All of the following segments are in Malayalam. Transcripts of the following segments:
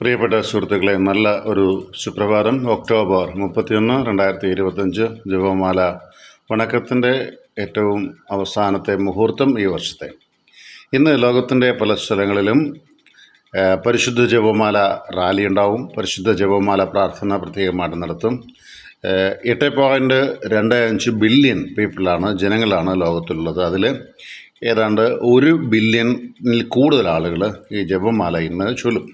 പ്രിയപ്പെട്ട സുഹൃത്തുക്കളെ നല്ല ഒരു സുപ്രഭാതം. ഒക്ടോബർ മുപ്പത്തിയൊന്ന് രണ്ടായിരത്തി ഇരുപത്തഞ്ച് ജപമാല. വണക്കത്തിന്റെ ഏറ്റവും അവസാനത്തെ മുഹൂർത്തം ഈ വർഷത്തെ. ഇന്ന് ലോകത്തിന്റെ പല സ്ഥലങ്ങളിലും പരിശുദ്ധ ജപമാല റാലി ഉണ്ടാവും. പരിശുദ്ധ ജപമാല പ്രാർത്ഥന പ്രത്യേകമായിട്ട് നടത്തും. എട്ട് പോയിന്റ് രണ്ട് അഞ്ച് ബില്യൺ പീപ്പിളാണ് ജനങ്ങളാണ് ലോകത്തിലുള്ളത്. അതിൽ ഏതാണ്ട് ഒരു ബില്യണിൽ കൂടുതൽ ആളുകൾ ഈ ജപമാല ഇന്ന് ചൊല്ലും.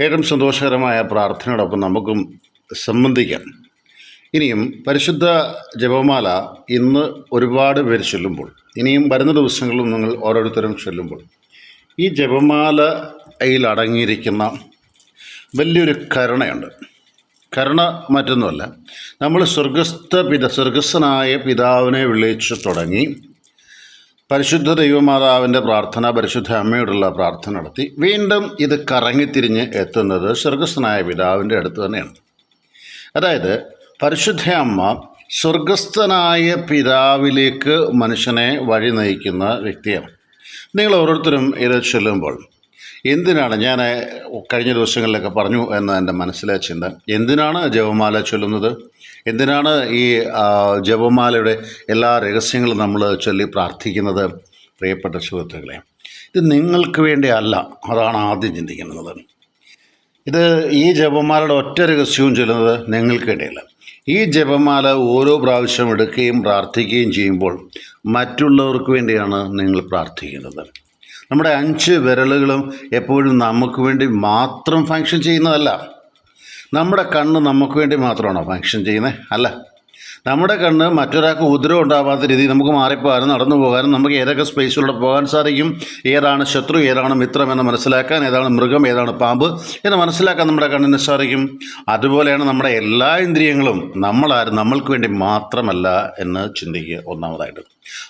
ഏറ്റവും സന്തോഷകരമായ പ്രാർത്ഥനയോടൊപ്പം നമുക്കും സംബന്ധിക്കാം. ഇനിയും പരിശുദ്ധ ജപമാല ഇന്ന് ഒരുപാട് പേര് ചൊല്ലുമ്പോൾ ഇനിയും വരുന്ന ദിവസങ്ങളിലും നിങ്ങൾ ഓരോരുത്തരും ചൊല്ലുമ്പോൾ ഈ ജപമാലയിൽ അടങ്ങിയിരിക്കുന്ന വലിയൊരു കരുണയുണ്ട്. കരുണ മറ്റൊന്നുമല്ല. നമ്മൾ സ്വർഗസ്ഥ പിത സ്വർഗസ്ഥനായ പിതാവിനെ വിളിച്ചു തുടങ്ങി പരിശുദ്ധ ദൈവമാതാവിന്റെ പ്രാർത്ഥന പരിശുദ്ധ അമ്മയോടുള്ള പ്രാർത്ഥന നടത്തി. വീണ്ടും ഇത് കറങ്ങിത്തിരിഞ്ഞ് എത്തുന്നത് സ്വർഗസ്ഥനായ പിതാവിന്റെ അടുത്ത് തന്നെയാണ്. അതായത് പരിശുദ്ധ അമ്മ സ്വർഗസ്ഥനായ പിതാവിലേക്ക് മനുഷ്യനെ വഴി നയിക്കുന്ന വ്യക്തിയാണ്. നിങ്ങൾ ഓരോരുത്തരും ഇത് ചൊല്ലുമ്പോൾ എന്തിനാണ് ഞാൻ കഴിഞ്ഞ ദിവസങ്ങളിലൊക്കെ പറഞ്ഞു എന്ന എന്റെ മനസ്സിലെ ചിന്ത. എന്തിനാണ് ജപമാല ചൊല്ലുന്നത്? എന്തിനാണ് ഈ ജപമാലയുടെ എല്ലാ രഹസ്യങ്ങളും നമ്മൾ ചൊല്ലി പ്രാർത്ഥിക്കുന്നത്? പ്രിയപ്പെട്ട സുഹൃത്തുക്കളെ ഇത് നിങ്ങൾക്ക് വേണ്ടി അല്ല. അതാണ് ആദ്യം ചിന്തിക്കുന്നത്. ഇത് ഈ ജപമാലയുടെ ഒറ്റ രഹസ്യവും ചൊല്ലുന്നത് നിങ്ങൾക്ക് വേണ്ടിയല്ല. ഈ ജപമാല ഓരോ പ്രാവശ്യം എടുക്കുകയും പ്രാർത്ഥിക്കുകയും ചെയ്യുമ്പോൾ മറ്റുള്ളവർക്ക് വേണ്ടിയാണ് നിങ്ങൾ പ്രാർത്ഥിക്കുന്നത്. നമ്മുടെ അഞ്ച് വിരലുകളും എപ്പോഴും നമുക്ക് വേണ്ടി മാത്രം ഫങ്ഷൻ ചെയ്യുന്നതല്ല. നമ്മുടെ കണ്ണ് നമുക്ക് വേണ്ടി മാത്രമാണോ ഫങ്ഷൻ ചെയ്യുന്നത് അല്ല. നമ്മുടെ കണ്ണ് മറ്റൊരാൾക്ക് ഉദ്രവം ഉണ്ടാവാത്ത രീതിയിൽ നമുക്ക് മാറിപ്പോകാനും നടന്നു പോകാനും നമുക്ക് ഏതൊക്കെ സ്പേസിലൂടെ പോകാൻ സാധിക്കും? ഏതാണ് ശത്രു ഏതാണ് മിത്രം എന്ന് മനസ്സിലാക്കാൻ ഏതാണ് മൃഗം ഏതാണ് പാമ്പ് എന്ന് മനസ്സിലാക്കാൻ നമ്മുടെ കണ്ണിന് സാധിക്കും. അതുപോലെയാണ് നമ്മുടെ എല്ലാ ഇന്ദ്രിയങ്ങളും നമ്മളാരും നമ്മൾക്ക് വേണ്ടി മാത്രമല്ല എന്ന് ചിന്തിക്കുക ഒന്നാമതായിട്ട്.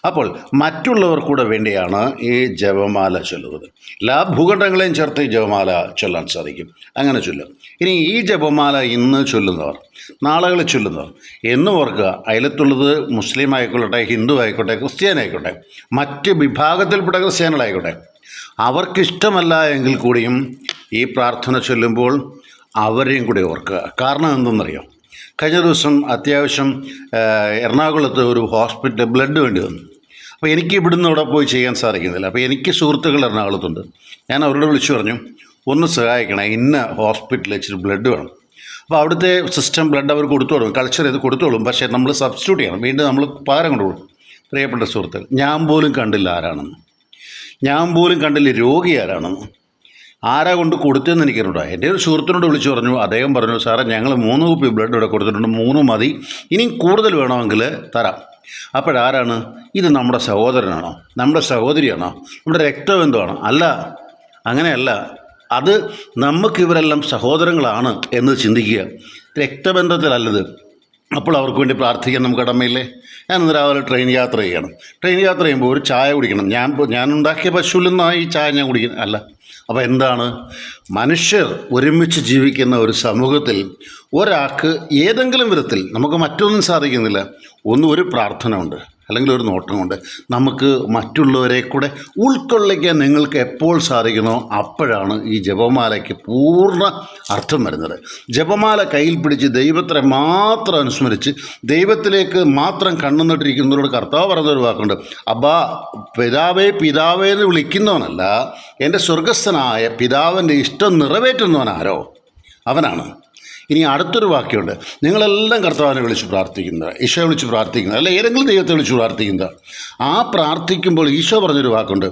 അപ്പോൾ മറ്റുള്ളവർ കൂടെ വേണ്ടിയാണ് ഈ ജപമാല ചൊല്ലുന്നത്. എല്ലാ ഭൂഖണ്ഡങ്ങളെയും ചേർത്ത് ഈ ജപമാല ചൊല്ലാൻ സാധിക്കും. അങ്ങനെ ചൊല്ലും. ഇനി ഈ ജപമാല ഇന്ന് ചൊല്ലുന്നവർ നാളുകളിൽ ചൊല്ലുന്നവർ എന്ന് ഓർക്കുക അയലത്തുള്ളത് മുസ്ലിം ആയിക്കൊള്ളട്ടെ ഹിന്ദു ആയിക്കോട്ടെ ക്രിസ്ത്യാനി ആയിക്കോട്ടെ മറ്റ് വിഭാഗത്തിൽപ്പെട്ട ക്രിസ്ത്യാനികളായിക്കോട്ടെ അവർക്കിഷ്ടമല്ല എങ്കിൽ കൂടിയും ഈ പ്രാർത്ഥന ചൊല്ലുമ്പോൾ അവരെയും കൂടി ഓർക്കുക. കാരണം എന്തെന്നറിയോ? കഴിഞ്ഞ ദിവസം അത്യാവശ്യം എറണാകുളത്ത് ഒരു ഹോസ്പിറ്റൽ ബ്ലഡ് വേണ്ടി വന്നു. അപ്പോൾ എനിക്ക് ഇവിടുന്ന് അവിടെ പോയി ചെയ്യാൻ സാധിക്കുന്നില്ല. അപ്പോൾ എനിക്ക് സുഹൃത്തുക്കൾ എറണാകുളത്തുണ്ട്. ഞാൻ അവരോട് വിളിച്ചു പറഞ്ഞു ഒന്ന് സഹായിക്കണേ ഇന്ന ഹോസ്പിറ്റലിൽ ഇച്ചിരി ബ്ലഡ് വേണം. അപ്പോൾ അവിടുത്തെ സിസ്റ്റം ബ്ലഡ് അവർ കൊടുത്തോളും കൾച്ചർ ചെയ്ത് കൊടുത്തോളും പക്ഷേ നമ്മൾ സബ്സ്റ്റിറ്റ്യൂട്ട് ചെയ്യണം. വീണ്ടും നമ്മൾ പകരം കൊണ്ടുപോകും പ്രിയപ്പെട്ട സുഹൃത്തുക്കൾ ഞാൻ പോലും കണ്ടില്ല ആരാണെന്ന്. ഞാൻ പോലും കണ്ടില്ല രോഗി ആരാണെന്ന്. ആരാ കൊണ്ട് കൊടുത്തതെന്ന് എനിക്കറിഞ്ഞൂടാ. എന്റെ ഒരു സുഹൃത്തിനോട് വിളിച്ചു പറഞ്ഞു അദ്ദേഹം പറഞ്ഞു സാറേ ഞങ്ങൾ മൂന്ന് കുപ്പി ബ്ലഡ് ഇവിടെ കൊടുത്തിട്ടുണ്ട് മൂന്ന് മതി. ഇനിയും കൂടുതൽ വേണമെങ്കിൽ തരാം. അപ്പോഴാരാണ് ഇത് നമ്മുടെ സഹോദരനാണോ? നമ്മുടെ സഹോദരിയാണോ? നമ്മുടെ രക്തബന്ധമാണോ അല്ല അങ്ങനെയല്ല. അത് നമുക്കിവരെല്ലാം സഹോദരങ്ങളാണ് എന്ന് ചിന്തിക്കുക. രക്തബന്ധത്തിലല്ലത്. അപ്പോൾ അവർക്ക് വേണ്ടി പ്രാർത്ഥിക്കാൻ നമുക്ക് കടമയില്ലേ ഞാൻ ഇന്ന് രാവിലെ ട്രെയിൻ യാത്ര ചെയ്യണം. ട്രെയിൻ യാത്ര ചെയ്യുമ്പോൾ ഒരു ചായ കുടിക്കണം. ഞാൻ ഞാൻ ഉണ്ടാക്കിയ പശുവിൽ ഈ ചായ ഞാൻ കുടിക്കുന്നത്. അല്ല അപ്പോൾ എന്താണ്? മനുഷ്യർ ഒരുമിച്ച് ജീവിക്കുന്ന ഒരു സമൂഹത്തിൽ ഒരാൾക്ക് ഏതെങ്കിലും വിധത്തിൽ നമുക്ക് മറ്റൊന്നും സാധിക്കുന്നില്ല. ഒന്നും ഒരു പ്രാർത്ഥന ഉണ്ട് അല്ലെങ്കിൽ ഒരു നോട്ടം കൊണ്ട് നമുക്ക് മറ്റുള്ളവരെ കൂടെ ഉൾക്കൊള്ളിക്കാൻ നിങ്ങൾക്ക് എപ്പോൾ സാധിക്കണോ അപ്പോഴാണ് ഈ ജപമാലയ്ക്ക് പൂർണ അർത്ഥം വരുന്നത്. ജപമാല കയ്യിൽ പിടിച്ച് ദൈവത്തെ മാത്രം അനുസ്മരിച്ച് ദൈവത്തിലേക്ക് മാത്രം കണ്ണുനട്ടിരിക്കുന്നവരോട് കർത്താവ് പറഞ്ഞൊരു വാക്കുണ്ട്. അബ്ബാ പിതാവേ പിതാവേ എന്ന് വിളിക്കുന്നവനല്ല എന്റെ സ്വർഗസ്ഥനായ പിതാവിന്റെ ഇഷ്ടം നിറവേറ്റുന്നവനാരോ? അവനാണ്. ഇനി അടുത്തൊരു വാക്യമുണ്ട്. നിങ്ങളെല്ലാം കർത്താവിനെ വിളിച്ച് പ്രാർത്ഥിക്കുന്നത് ഈശോ വിളിച്ച് പ്രാർത്ഥിക്കുന്നത് അല്ല ഏതെങ്കിലും ദൈവത്തെ വിളിച്ച് പ്രാർത്ഥിക്കുന്നത് ആ പ്രാർത്ഥിക്കുമ്പോൾ ഈശോ പറഞ്ഞൊരു വാക്കുണ്ട്.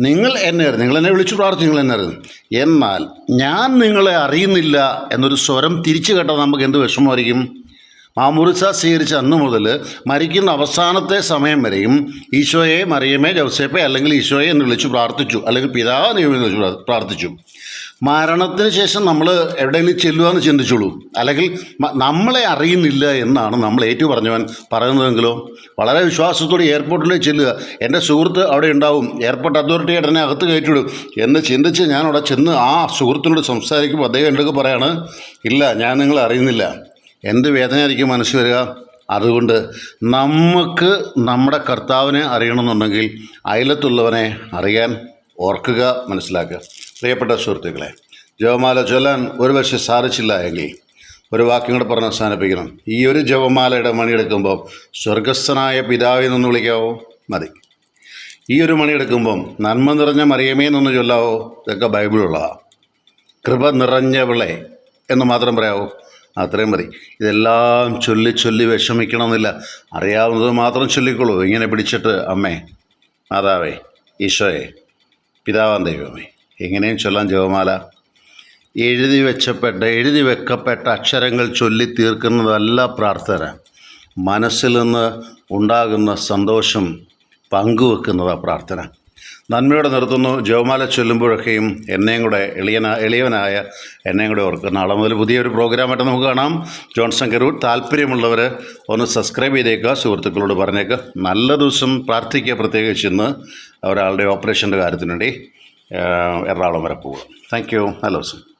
നിങ്ങൾ എന്നെ നിങ്ങൾ എന്നെ വിളിച്ച് പ്രാർത്ഥിക്കുന്നു നിങ്ങൾ എന്നെ എന്നാൽ ഞാൻ നിങ്ങളെ അറിയുന്നില്ല എന്നൊരു സ്വരം തിരിച്ചു കേട്ടാൽ നമുക്ക് എന്ത് വിഷമമായിരിക്കും? മാമുറിസ സ്വീകരിച്ച അന്ന് മുതൽ മരിക്കുന്ന അവസാനത്തെ സമയം വരെയും ഈശോയെ മറിയമേ ജോസേപ്പേ അല്ലെങ്കിൽ ഈശോയെ എന്ന് വിളിച്ച് പ്രാർത്ഥിച്ചു. അല്ലെങ്കിൽ പിതാവ് എന്ന് വിളിച്ച് പ്രാർത്ഥിച്ചു. മരണത്തിന് ശേഷം നമ്മൾ എവിടെയെങ്കിലും ചെല്ലുകയെന്ന് ചിന്തിച്ചോളൂ. അല്ലെങ്കിൽ നമ്മളെ അറിയുന്നില്ല എന്നാണ് നമ്മൾ ഏറ്റു പറഞ്ഞവൻ പറയുന്നതെങ്കിലോ. വളരെ വിശ്വാസത്തോടെ എയർപോർട്ടിലേക്ക് ചെല്ലുക. എന്റെ സുഹൃത്ത് അവിടെ ഉണ്ടാവും. എയർപോർട്ട് അതോറിറ്റിയായിട്ട് എന്നെ അകത്ത് കയറ്റിവിടും. എന്ന് ചിന്തിച്ച് ഞാൻ അവിടെ ചെന്ന് ആ സുഹൃത്തിനോട് സംസാരിക്കുമ്പോൾ അദ്ദേഹം എന്തൊക്കെ പറയാണ് ഇല്ല ഞാൻ നിങ്ങളെ അറിയുന്നില്ല. എന്ത് വേദനയായിരിക്കും മനസ്സിൽ വരിക? അതുകൊണ്ട് നമുക്ക് നമ്മുടെ കർത്താവിനെ അറിയണമെന്നുണ്ടെങ്കിൽ അയലത്തുള്ളവനെ അറിയാൻ ഓർക്കുക മനസ്സിലാക്കുക. പ്രിയപ്പെട്ട സുഹൃത്തുക്കളെ ജപമാല ചൊല്ലാൻ ഒരുപക്ഷെ സാധിച്ചില്ല എങ്കിൽ ഒരു വാക്യം കൂടെ പറഞ്ഞ് അവസാനിപ്പിക്കണം. ഈ ഒരു ജപമാലയുടെ മണിയെടുക്കുമ്പോൾ സ്വർഗസ്ഥനായ പിതാവിൽ നിന്ന് വിളിക്കാവോ? മതി. ഈ ഒരു മണിയെടുക്കുമ്പം നന്മ നിറഞ്ഞ മറിയമേ നിന്ന് ചൊല്ലാവോ? ഇതൊക്കെ ബൈബിളുള്ളതാണ് കൃപ നിറഞ്ഞവളെ എന്ന് മാത്രം പറയാവോ? അത്രയും മതി. ഇതെല്ലാം ചൊല്ലി ചൊല്ലി വിഷമിക്കണമെന്നില്ല. അറിയാവുന്നത് മാത്രം ചൊല്ലിക്കോളൂ ഇങ്ങനെ പിടിച്ചിട്ട് അമ്മേ മാതാവേ ഈശോയെ പിതാവാൻ ദൈവമേ. എങ്ങനെയും ചൊല്ലാം ജപമാല. എഴുതി വെച്ചപ്പെട്ട എഴുതി വെക്കപ്പെട്ട അക്ഷരങ്ങൾ ചൊല്ലി തീർക്കുന്നതല്ല പ്രാർത്ഥന. മനസ്സിൽ നിന്ന് ഉണ്ടാകുന്ന സന്തോഷം പങ്കുവെക്കുന്നതാണ് പ്രാർത്ഥന. നന്മയോടെ നിർത്തുന്നു. ജവമാല ചൊല്ലുമ്പോഴൊക്കെയും എന്നെയും കൂടെ എളിയന എളിയവനായ എന്നെയും കൂടെ ഓർക്കുക. നാളെ മുതൽ പുതിയൊരു പ്രോഗ്രാമായിട്ട് നമുക്ക് കാണാം. ജോൺസൺ കരൂർ താല്പര്യമുള്ളവർ ഒന്ന് സബ്സ്ക്രൈബ് ചെയ്തേക്കുക. സുഹൃത്തുക്കളോട് പറഞ്ഞേക്കുക. നല്ല ദിവസം പ്രാർത്ഥിക്കുക പ്രത്യേകിച്ച് ഇന്ന്. ഒരാളുടെ ഓപ്പറേഷന്റെ കാര്യത്തിന് വേണ്ടി ഏഹ്, എറണാകുളം വരെ പോവുക താങ്ക് യു നല്ല ദിവസം